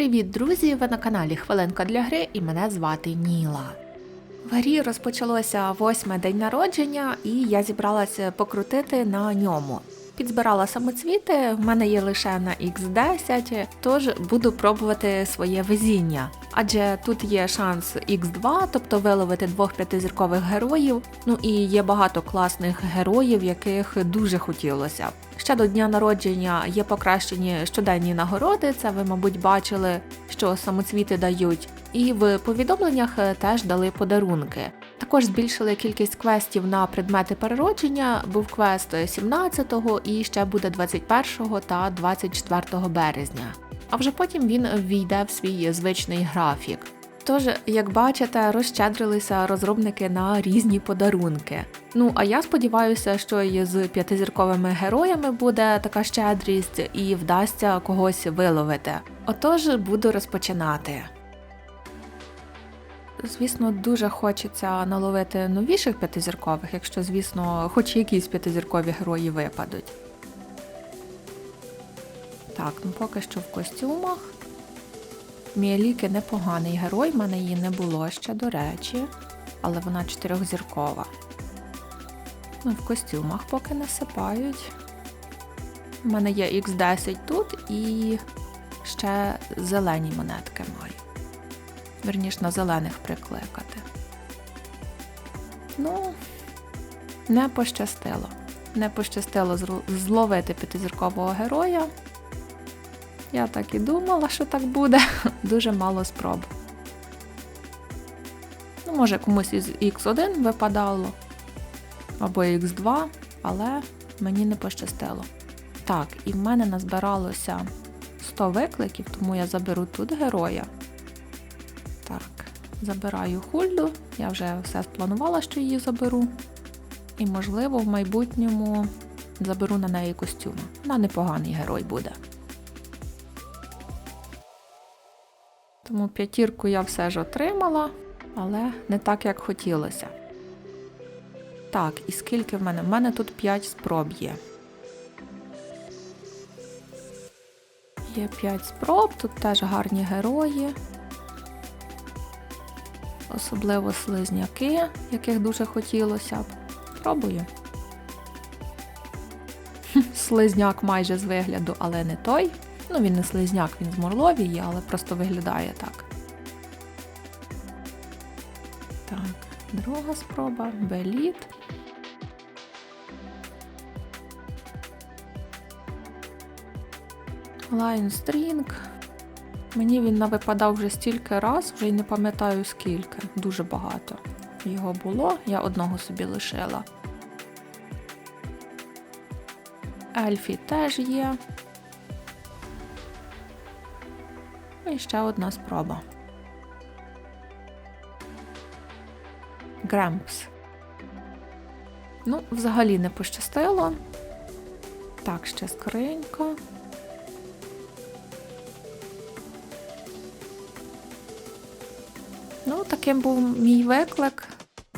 Привіт, друзі! Ви на каналі Хвилинка для гри і мене звати Ніла. В грі розпочалося восьме день народження, і я зібралася покрутити на ньому. Підзбирала самоцвіти, в мене є лише на X10, тож буду пробувати своє везіння. Адже тут є шанс X2, тобто виловити двох п'ятизіркових героїв. Ну і є багато класних героїв, яких дуже хотілося. Ще до дня народження є покращені щоденні нагороди. Це ви, мабуть, бачили, що самоцвіти дають. І в повідомленнях е, теж дали подарунки. Також збільшили кількість квестів на предмети переродження. Був квест 17-го і ще буде 21 та 24 березня. А вже потім він війде в свій звичний графік. Тож, як бачите, розщедрилися розробники на різні подарунки. Ну а я сподіваюся, що і з п'ятизірковими героями буде така щедрість і вдасться когось виловити. Отож, буду розпочинати. Звісно, дуже хочеться наловити новіших п'ятизіркових, якщо, звісно, хоч якісь п'ятизіркові герої випадуть. Так, ну поки що в костюмах. Міаліки непоганий герой, в мене її не було ще, до речі, але вона чотирьохзіркова. Ну, в костюмах поки насипають. У мене є X10 тут і ще зелені монетки маю. Верніш на зелених прикликати. Ну, не пощастило. Не пощастило зловити п'ятизіркового героя. Я так і думала, що так буде. Дуже мало спроб. Ну, може, комусь із X1 випадало, або X2, але мені не пощастило. Так, і в мене назбиралося 100 викликів, тому я заберу тут героя. Забираю Хульду. Я вже все спланувала, що її заберу. І, можливо, в майбутньому заберу на неї костюм. Вона непоганий герой буде. Тому п'ятірку я все ж отримала, але не так, як хотілося. Так, і скільки в мене? В мене тут 5 спроб є. Є 5 спроб, тут теж гарні герої. Особливо слизняки, яких дуже хотілося б. Пробую. Слизняк майже з вигляду, але не той. Ну, він не слизняк, він з Морловії, але просто виглядає так. Так, друга спроба, Беліт. Lion String. Мені він навипадав вже стільки раз, вже й не пам'ятаю скільки. Дуже багато. Його було, я одного собі лишила. Ельфі теж є. І ще одна спроба. Гремпс. Ну, взагалі не пощастило. Так, ще скринька. Таким був мій виклик.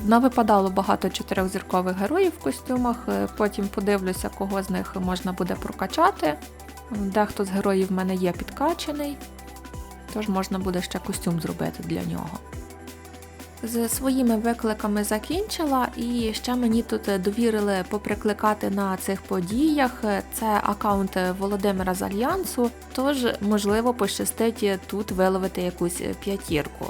Навипадало багато чотирьохзіркових героїв в костюмах. е, Потім подивлюся, кого з них можна буде прокачати. Дехто з героїв в мене є підкачений, тож можна буде ще костюм зробити для нього. З своїми викликами закінчила, і ще мені тут довірили поприкликати на цих подіях. Це аккаунт Володимира з Альянсу, тож можливо пощастить тут виловити якусь п'ятірку.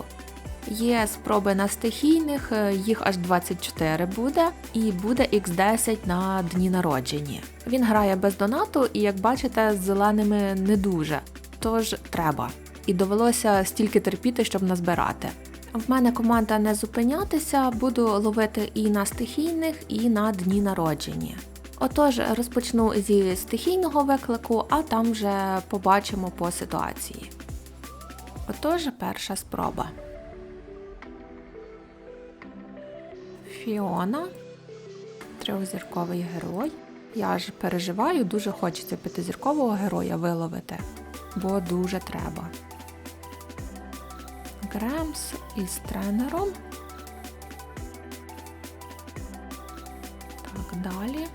Є спроби на стихійних, їх аж 24 буде, і буде X10 на дні народження. Він грає без донату, і як бачите, з зеленими не дуже, тож треба. І довелося стільки терпіти, щоб назбирати. В мене команда не зупинятися, буду ловити і на стихійних, і на дні народження. Отож, розпочну зі стихійного виклику, а там вже побачимо по ситуації. Отож, перша спроба. Фіона, трьохзірковий герой. Я ж переживаю, дуже хочеться п'ятизіркового героя виловити, бо дуже треба. Гремс із тренером. Так, далі.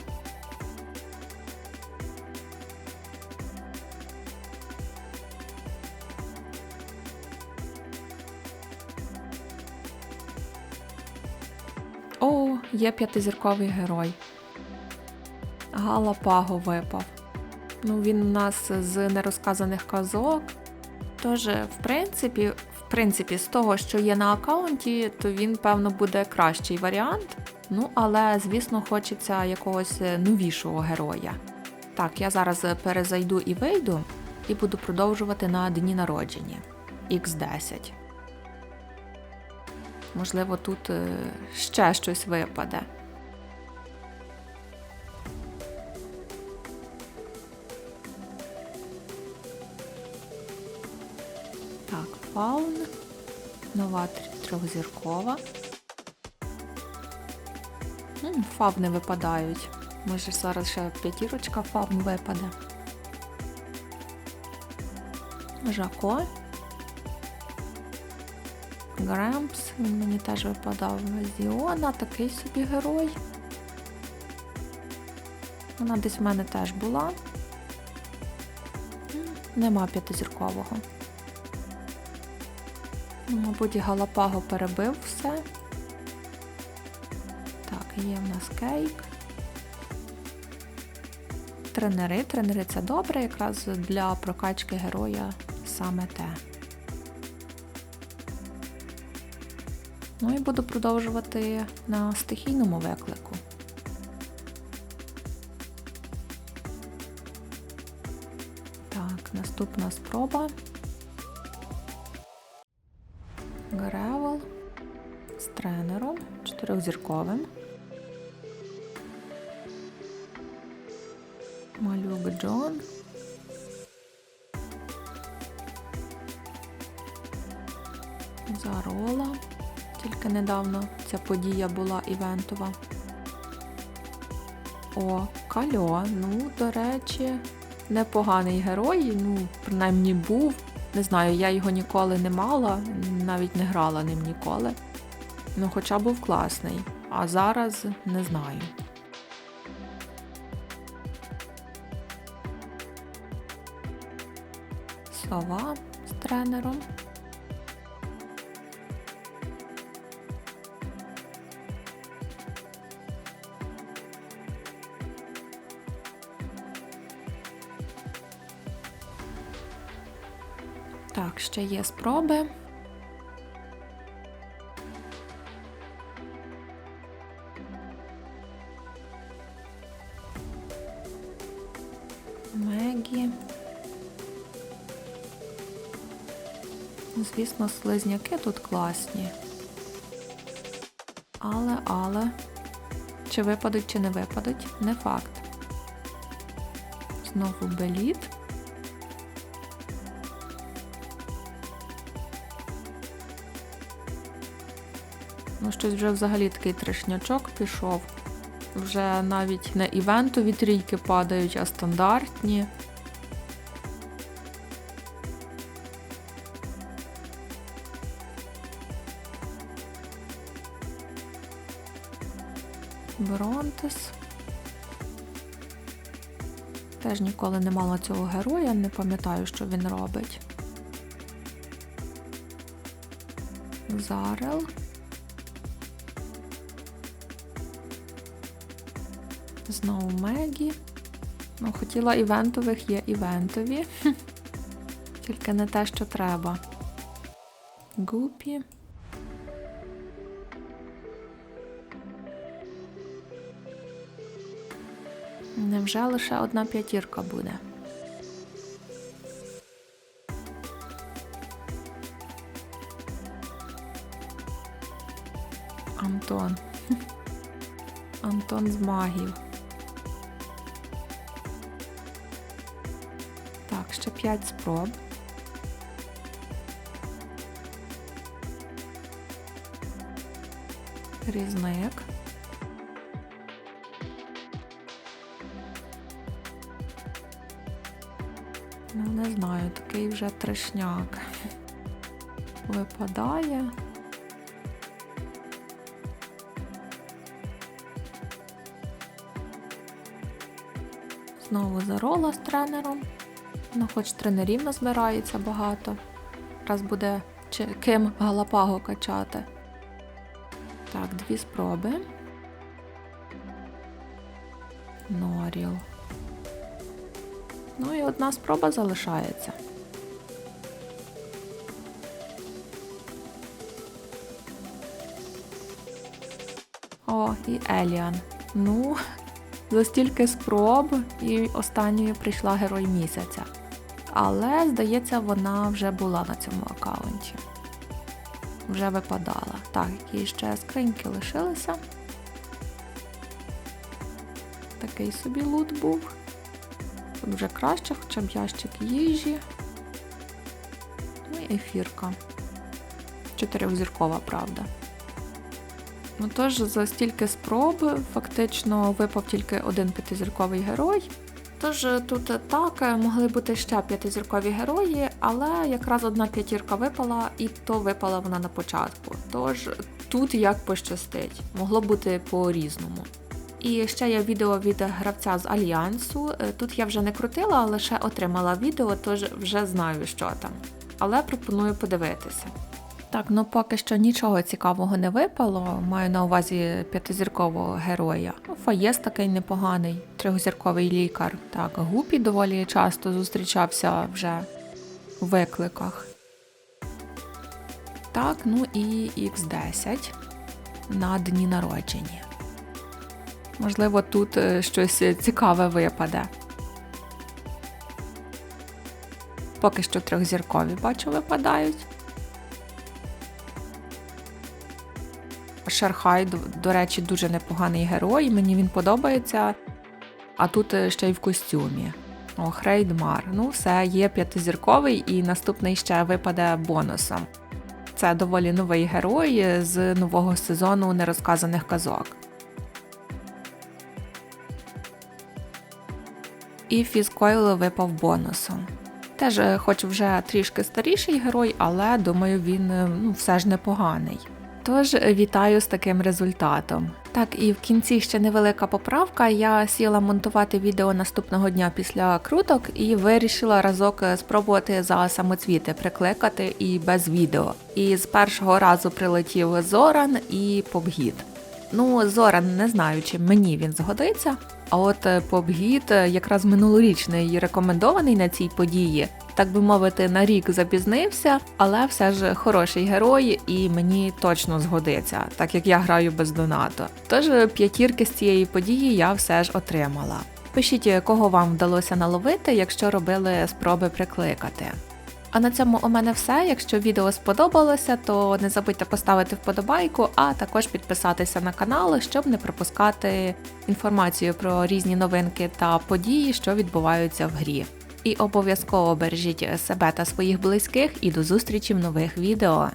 Є п'ятизірковий герой. Галапаго випав. Ну, він у нас з нерозказаних казок. Тож, в принципі, в принципі, з того, що є на аккаунті, то він, певно, буде кращий варіант. Ну, але, звісно, хочеться якогось новішого героя. Так, я зараз перезайду і вийду, і буду продовжувати на дні народження. X10. Можливо, тут е, ще щось випаде. Так, фаун. Нова трьохзіркова. М, Фавни випадають. Може зараз ще п'ятірочка фавн випаде. Жако. Гремпс, він мені теж випадав. Зіона, такий собі герой. Вона десь в мене теж була. Нема п'ятизіркового. Мабуть, Галапаго перебив все. Так, є в нас кейк. Тренери. Тренери це добре, якраз для прокачки героя саме те. Ну і буду продовжувати на стихійному виклику. Так, наступна спроба. Гревел з тренером, чотирьохзірковим. Тільки недавно ця подія була івентова. О, Кальо. Ну, до речі, непоганий герой. Ну, принаймні був. Не знаю, я його ніколи не мала, навіть не грала ним ніколи. Ну, хоча був класний. А зараз не знаю. Сова з тренером. Ще є спроби. Мегі. Звісно, слизняки тут класні. Але, але. Чи випадуть, чи не випадуть, не факт. Знову беліт. Ну, щось вже взагалі такий трешнячок пішов. Вже навіть не івентові трійки падають, а стандартні. Бронтес. Теж ніколи не мала цього героя, не пам'ятаю, що він робить. Зарел. Знову Мегі. Ну, хотіла івентових, є івентові. Тільки не те, що треба. Гупі. Невже лише одна п'ятірка буде? Антон. Антон з магів. 5 спроб. Різник. Ну, не знаю, такий вже трешняк. Випадає. Знову зарола з тренером. Ну, хоч тренерів назбирається багато. Раз буде ким Галапаго качати. Так, дві спроби. Норіл. Ну і одна спроба залишається. О, і Еліан. Ну, за стільки спроб і останньою прийшла герой місяця. Але, здається, вона вже була на цьому аккаунті. Вже випадала. Так, які ще скриньки лишилися. Такий собі лут був. Тут вже краще, хоча б ящик їжі. Ну і ефірка. Чотирьохзіркова, правда. Ну тож за стільки спроб фактично випав тільки один п'ятизірковий герой. Тож тут так могли бути ще п'ятизіркові герої, але якраз одна п'ятірка випала, і то випала вона на початку. Тож тут як пощастить, могло бути по-різному. І ще є відео від гравця з Альянсу. Е, Тут я вже не крутила, лише отримала відео, тож вже знаю, що там. Але пропоную подивитися. Так, ну поки що нічого цікавого не випало. Маю на увазі п'ятизіркового героя. Ну, Фаєс такий непоганий, трьохзірковий лікар. Так, Гупі доволі часто зустрічався вже у викликах. Так, ну і X10 на дні народження. Можливо, тут е, щось цікаве випаде. Поки що трьохзіркові бачу випадають. Шерхай, до, до речі, дуже непоганий герой, мені він подобається. А тут е, ще й в костюмі. О, Хрейдмар. Ну, все, є п'ятизірковий, і наступний ще випаде бонусом. Це доволі новий герой з нового сезону нерозказаних казок. І Фізкойл випав бонусом. Теж, е, хоч вже трішки старіший герой, але думаю, він е, ну, все ж непоганий. Тож е, вітаю з таким результатом. Так, і в кінці ще невелика поправка. Я сіла монтувати відео наступного дня після круток і вирішила разок е, спробувати за самоцвіти прикликати і без відео. І з першого разу прилетів Зоран і Побгід. Ну, Зоран не знаю, чи мені він згодиться. А от е, Побгіт е, якраз минулорічний рекомендований на цій події, так би мовити, на рік запізнився, але все ж хороший герой і мені точно згодиться, так як я граю без донату. Тож е, п'ятірки з цієї події я все ж отримала. Пишіть, кого вам вдалося наловити, якщо робили спроби прикликати. А на цьому у мене все. Якщо відео сподобалося, то не забудьте поставити вподобайку, а також підписатися на канал, щоб не пропускати інформацію про різні новинки та події, що відбуваються в грі. І обов'язково бережіть себе та своїх близьких і до зустрічі в нових відео.